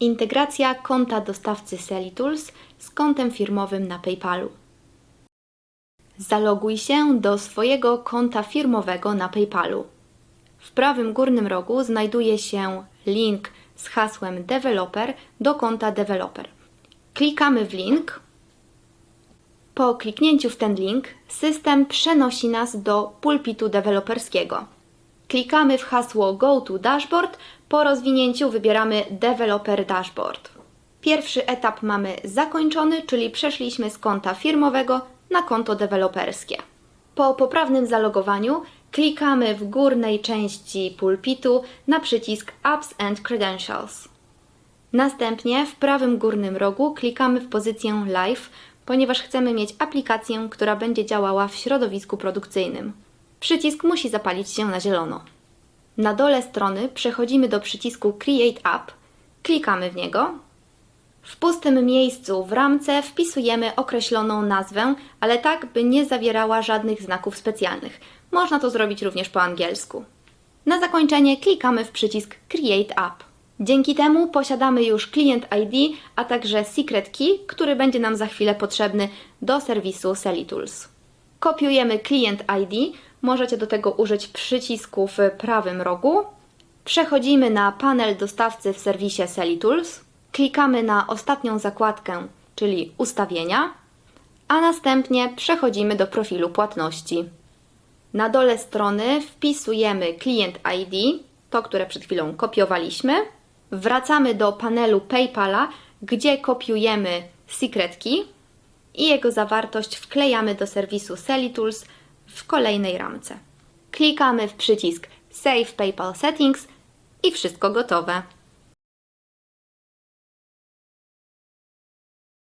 Integracja konta dostawcy Selitools z kontem firmowym na PayPalu. Zaloguj się do swojego konta firmowego na PayPalu. W prawym górnym rogu znajduje się link z hasłem developer do konta developer. Klikamy w link. Po kliknięciu w ten link system przenosi nas do pulpitu deweloperskiego. Klikamy w hasło Go to Dashboard. Po rozwinięciu wybieramy Developer Dashboard. Pierwszy etap mamy zakończony, czyli przeszliśmy z konta firmowego na konto deweloperskie. Po poprawnym zalogowaniu klikamy w górnej części pulpitu na przycisk Apps and Credentials. Następnie w prawym górnym rogu klikamy w pozycję Live, ponieważ chcemy mieć aplikację, która będzie działała w środowisku produkcyjnym. Przycisk musi zapalić się na zielono. Na dole strony przechodzimy do przycisku Create App, klikamy w niego. W pustym miejscu w ramce wpisujemy określoną nazwę, ale tak, by nie zawierała żadnych znaków specjalnych. Można to zrobić również po angielsku. Na zakończenie klikamy w przycisk Create App. Dzięki temu posiadamy już Client ID, a także Secret Key, który będzie nam za chwilę potrzebny do serwisu Selitools. Kopiujemy Client ID, możecie do tego użyć przycisku w prawym rogu. Przechodzimy na panel dostawcy w serwisie Selitools, klikamy na ostatnią zakładkę, czyli ustawienia, a następnie przechodzimy do profilu płatności. Na dole strony wpisujemy Client ID, to które przed chwilą kopiowaliśmy. Wracamy do panelu PayPala, gdzie kopiujemy Secret i jego zawartość wklejamy do serwisu Selitools w kolejnej ramce. Klikamy w przycisk Save PayPal Settings i wszystko gotowe.